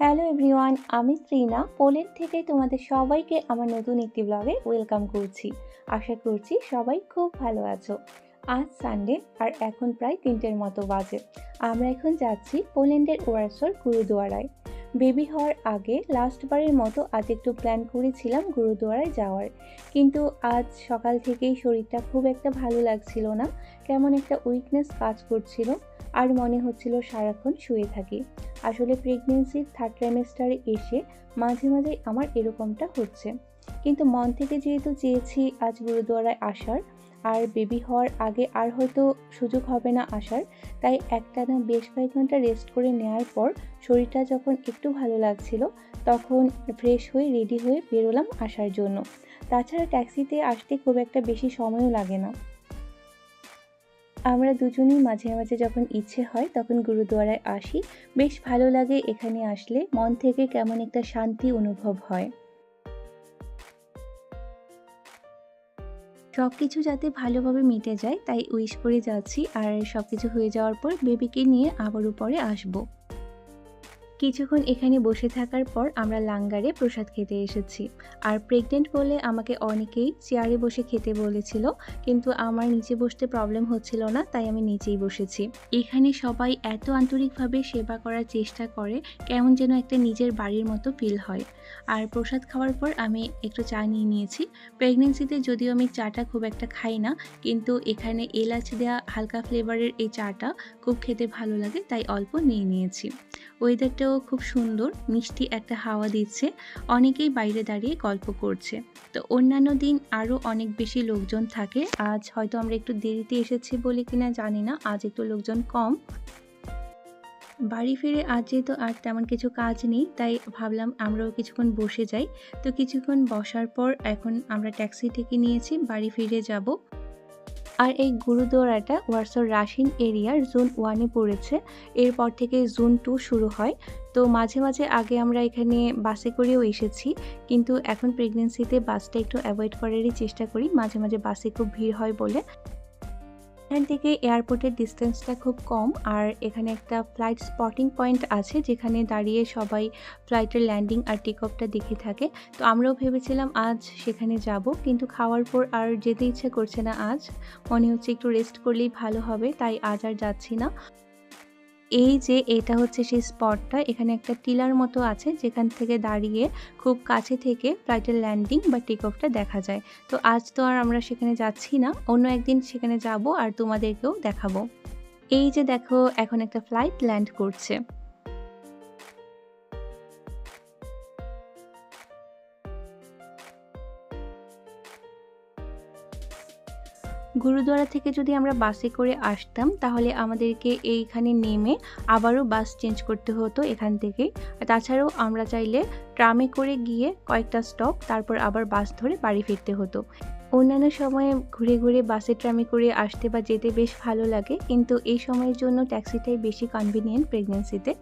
Hello everyone, আমি Trina Poland থেকে তোমাদের সবাইকে আমার নতুন একটি ব্লগে ওয়েলকাম করছি। আশা করছি সবাই খুব ভালো আছো। আজ সানডে আর এখন প্রায় তিনটের মতো বাজে। আমরা এখন যাচ্ছি পোল্যান্ডের ওয়ারসোর গুরুদুয়ারায়। বেবি হওয়ার আগে লাস্টবারের মতো আজ একটু প্ল্যান করেছিলাম গুরুদুয়ারায় যাওয়ার। কিন্তু আজ সকাল থেকেই শরীরটা খুব একটা ভালো লাগছিল না। কেমন একটা উইকনেস কাজ করছিল আর মনে হচ্ছিল সারাক্ষণ শুয়ে থাকি। আসলে প্রেগনেন্সির থার্ড ট্রাইমেস্টারে এসে মাঝে মাঝে আমার এরকমটা হচ্ছে। কিন্তু মন থেকে যেহেতু চেয়েছি আজ গুরুদুয়ারায় আসার আর বেবি হওয়ার আগে আর হয়তো সুযোগ হবে না আসার। তাই একটানা বেশ কয়েক ঘণ্টা রেস্ট করে নেওয়ার পর শরীরটা যখন একটু ভালো লাগছিল, তখন ফ্রেশ হয়ে রেডি হয়ে বেরোলাম আসার জন্য। তাছাড়া ট্যাক্সিতে আসতে খুব একটা বেশি সময়ও লাগে না। আমরা দুজনেই মাঝে মাঝে যখন ইচ্ছে হয় তখন গুরুদুয়ারায় আসি। বেশ ভালো লাগে এখানে আসলে। মন থেকে কেমন একটা শান্তি অনুভব হয়। সব কিছু যাতে ভালোভাবে মিটে যায়, তাই উইশ করে যাচ্ছি। আর সব কিছু হয়ে যাওয়ার পর বেবিকে নিয়ে আবারও পরে আসব। কিছুক্ষণ এখানে বসে থাকার পর আমরা লাঙ্গারে প্রসাদ খেতে এসেছি। আর প্রেগনেন্ট বলে আমাকে অনেকেই চেয়ারে বসে খেতে বলেছিল, কিন্তু আমার নিচে বসতে প্রবলেম হচ্ছিল না, তাই আমি নিচেই বসেছি। এখানে সবাই এত আন্তরিকভাবে সেবা করার চেষ্টা করে, কেমন যেন একটা নিজের বাড়ির মতো ফিল হয়। আর প্রসাদ খাওয়ার পর আমি একটু চা নিয়ে নিয়েছি। প্রেগনেন্সিতে যদিও আমি চাটা খুব একটা খাই না, কিন্তু এখানে এলাচ দেওয়া হালকা ফ্লেভারের এই চাটা খুব খেতে ভালো লাগে, তাই অল্প নিয়ে নিয়েছি। ওয়েদারটাও খুব সুন্দর, মিষ্টি একটা হাওয়া দিচ্ছে, অনেকেই বাইরে দাঁড়িয়ে গল্প করছে। তো অন্যান্য দিন আরও অনেক বেশি লোকজন থাকে, আজ হয়তো আমরা একটু দেরিতে এসেছি বলে কিনা জানি না, আজ একটু লোকজন কম। বাড়ি ফিরে আজ যেহেতু আর তেমন কিছু কাজ নেই, তাই ভাবলাম আমরাও কিছুক্ষণ বসে যাই। তো কিছুক্ষণ বসার পর এখন আমরা ট্যাক্সি থেকে নিয়েছি, বাড়ি ফিরে যাব। আর এই গুরুদুয়ারাটা ওয়ার্সর রাশিন এরিয়ার জোন ওয়ানে পড়েছে। এরপর থেকে জোন টু শুরু হয়। তো মাঝে মাঝে আগে আমরা এখানে বাসে করেও এসেছি, কিন্তু এখন প্রেগনেন্সিতে বাসটা একটু অ্যাভয়েড করারই চেষ্টা করি। মাঝে মাঝে বাসে খুব ভিড় হয় বলে। এখান থেকে এয়ারপোর্টের ডিস্টেন্সটা খুব কম, আর এখানে একটা ফ্লাইট স্পটিং পয়েন্ট আছে যেখানে দাঁড়িয়ে সবাই ফ্লাইটের ল্যান্ডিং আর টেক অফটা দেখে থাকে। তো আমরাও ভেবেছিলাম আজ সেখানে যাব, কিন্তু খাওয়ার পর আর যেতে ইচ্ছে করছে না আজ। মনে হচ্ছে একটু রেস্ট করলেই ভালো হবে, তাই আজ আর যাচ্ছি না। এই যে এটা হচ্ছে সেই স্পটটা এখানে একটা টিলার মতো আছে যেখান থেকে দাঁড়িয়ে খুব কাছে থেকে ফ্লাইটের ল্যান্ডিং বা টেক অফটা দেখা যায়। তো আজ তো আর আমরা সেখানে যাচ্ছি না, অন্য একদিন সেখানে যাব আর তোমাদেরকেও দেখাবো। এই যে দেখো, এখন একটা ফ্লাইট ল্যান্ড করছে। গুরুদ্বারা থেকে যদি আমরা বাসে করে আসতাম, তাহলে আমাদেরকে এইখানে নেমে আবারও বাস চেঞ্জ করতে হতো এখান থেকে। তাছাড়াও আমরা চাইলে ট্রামে করে গিয়ে কয়েকটা স্টপ, তারপর আবার বাস ধরে বাড়ি ফিরতে হতো। অন্যান্য সময়ে ঘুরে ঘুরে বাসে ট্রামে করে আসতে বা যেতে বেশ ভালো লাগে, কিন্তু এই সময়ের জন্য ট্যাক্সিটাই বেশি কনভিনিয়েন্ট প্রেগনেন্সিতে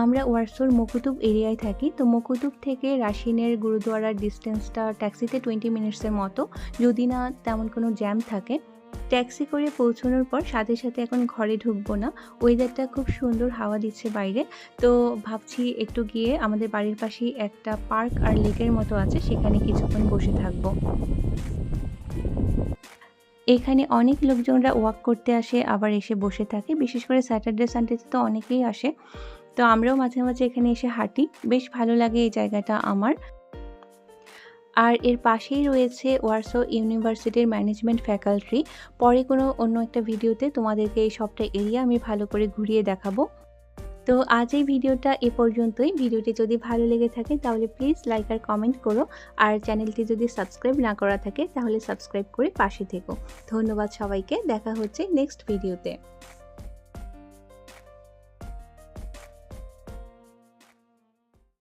আমরা ওয়ারসোর মকুতুব এরিয়ায় থাকি, তো মকুতুব থেকে রাশিনের গুরুদুয়ারার ডিস্টেন্সটা ট্যাক্সিতে টোয়েন্টি মিনিটসের মতো। যদি না তেমন কোনো জ্যাম থাকে ট্যাক্সি করে পৌঁছানোর পর সাথে সাথে এখন ঘরে ঢুকবো না। ওয়েদারটা খুব সুন্দর, হাওয়া দিচ্ছে বাইরে। তো ভাবছি একটু গিয়ে আমাদের বাড়ির পাশেই একটা পার্ক আর লেকের মতো আছে, সেখানে কিছুক্ষণ বসে থাকব। এখানে অনেক লোকজনরা ওয়াক করতে আসে, আবার এসে বসে থাকে। বিশেষ করে স্যাটারডে সানডেতে তো অনেকেই আসে। তো আমরাও মাঝে মাঝে এখানে এসে হাঁটি। বেশ ভালো লাগে এই জায়গাটা আমার। আর এর পাশেই রয়েছে ওয়ার্সো ইউনিভার্সিটির ম্যানেজমেন্ট ফ্যাকাল্টি। পরে কোনো অন্য একটা ভিডিওতে তোমাদেরকে এই সবটা এরিয়া আমি ভালো করে ঘুরিয়ে দেখাবো। তো আজ এই ভিডিওটা এ পর্যন্তই। ভিডিওটি যদি ভালো লেগে থাকে তাহলে প্লিজ লাইক আর কমেন্ট করো। আর চ্যানেলটি যদি সাবস্ক্রাইব না করা থাকে তাহলে সাবস্ক্রাইব করে পাশে থেকো। ধন্যবাদ সবাইকে। দেখা হচ্ছে নেক্সট ভিডিওতে।